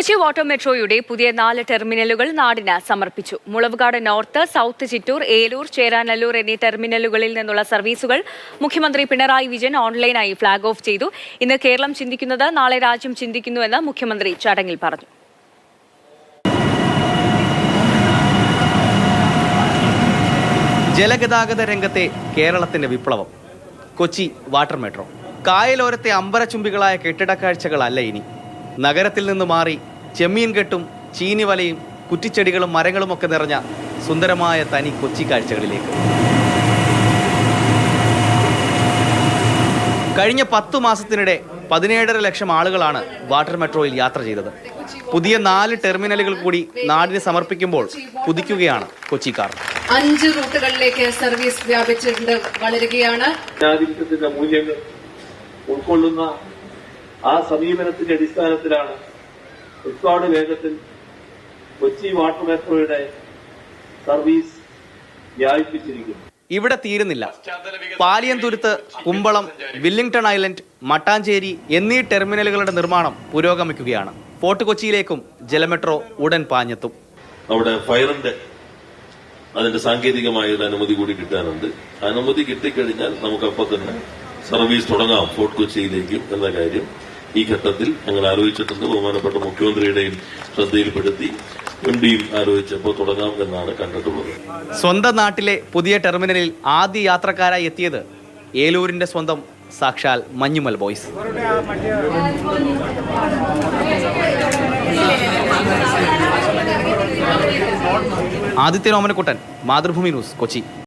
Kochi water മെട്രോയുടെ പുതിയ നാല് ടെർമിനലുകൾ നാടിന് സമർപ്പിച്ചു. മുളവുകാട് നോർത്ത് സൗത്ത് ചിറ്റൂർ ഏലൂർ ചേരാനല്ലൂർ എന്നീ ടെർമിനലുകളിൽ നിന്നുള്ള സർവീസുകൾ മുഖ്യമന്ത്രി പിണറായി വിജയൻ ഓൺലൈനായി ഫ്ളാഗ് ഓഫ് ചെയ്തു. ഇന്ന് കേരളം ചിന്തിക്കുന്നത് നാളെ രാജ്യം ചിന്തിക്കുന്നുവെന്ന് മുഖ്യമന്ത്രി ചടങ്ങിൽ പറഞ്ഞു. ജലഗതാഗത രംഗത്തെ കേരളത്തിന്റെ വിപ്ലവം. Kochi water metro. കായലോരത്തെ അമ്പരചുംബികളായ കെട്ടിടക്കാഴ്ചകളല്ല ഇനി. നഗരത്തിൽ നിന്ന് മാറി ചെമ്മീൻ കെട്ടും ചീനി വലയും കുറ്റിച്ചെടികളും മരങ്ങളും ഒക്കെ നിറഞ്ഞ സുന്ദരമായ തനി കൊച്ചി കാഴ്ചകളിലേക്ക്. കഴിഞ്ഞ പത്തു മാസത്തിനിടെ പതിനേഴര ലക്ഷം ആളുകളാണ് വാട്ടർ മെട്രോയിൽ യാത്ര ചെയ്തത്. പുതിയ നാല് ടെർമിനലുകൾ കൂടി നാടിന് സമർപ്പിക്കുമ്പോൾ പുതിക്കുകയാണ് കൊച്ചിക്കാർ അഞ്ച് റൂട്ടുകളിലേക്ക് സർവീസ് വ്യാപിച്ചിട്ടുണ്ട് വളരുകയാണ്. മൂല്യങ്ങൾ ഉൾക്കൊള്ളുന്ന ആ സമീപനത്തിന്റെ അടിസ്ഥാനത്തിലാണ് റെക്കോർഡ് വേഗത്തിൽ കൊച്ചി വാട്ടർ മെട്രോയുടെ സർവീസ് വ്യാപിപ്പിച്ചിരിക്കുന്നു. ഇവിടെ തീരുന്നില്ല. പാലിയന്തുരുത്ത് കുമ്പളം വില്ലിംഗ്ടൺ ഐലൻഡ് മട്ടാഞ്ചേരി എന്നീ ടെർമിനലുകളുടെ നിർമ്മാണം പുരോഗമിക്കുകയാണ്. ഫോർട്ട് കൊച്ചിയിലേക്കും ജലമെട്രോ ഉടൻ പാഞ്ഞെത്തും. അവിടെ ഫയറിന്റെ അതിന്റെ സാങ്കേതികമായ ഒരു അനുമതി കൂടി കിട്ടാനുണ്ട്. അനുമതി കിട്ടിക്കഴിഞ്ഞാൽ നമുക്ക് അപ്പോൾ തന്നെ സർവീസ് തുടങ്ങാം ഫോർട്ട് കൊച്ചിയിലേക്കും എന്ന കാര്യം. ഈ ഘട്ടത്തിൽ ഞങ്ങൾ ആലോചിച്ചിട്ടുണ്ട് ബഹുമാനപ്പെട്ട മുഖ്യമന്ത്രിയുടെയും ശ്രദ്ധയിൽപ്പെടുത്തി എം ആലോചിച്ചപ്പോൾ തുടങ്ങാം എന്നാണ് കണ്ടിട്ടുള്ളത്. സ്വന്തം നാട്ടിലെ പുതിയ ടെർമിനലിൽ ആദ്യ യാത്രക്കാരായി എത്തിയത് ഏലൂരിന്റെ സ്വന്തം സാക്ഷാൽ മഞ്ഞുമൽ ബോയ്സ്. ആദിത്യ ഓമനക്കുട്ടൻ മാതൃഭൂമി ന്യൂസ് കൊച്ചി.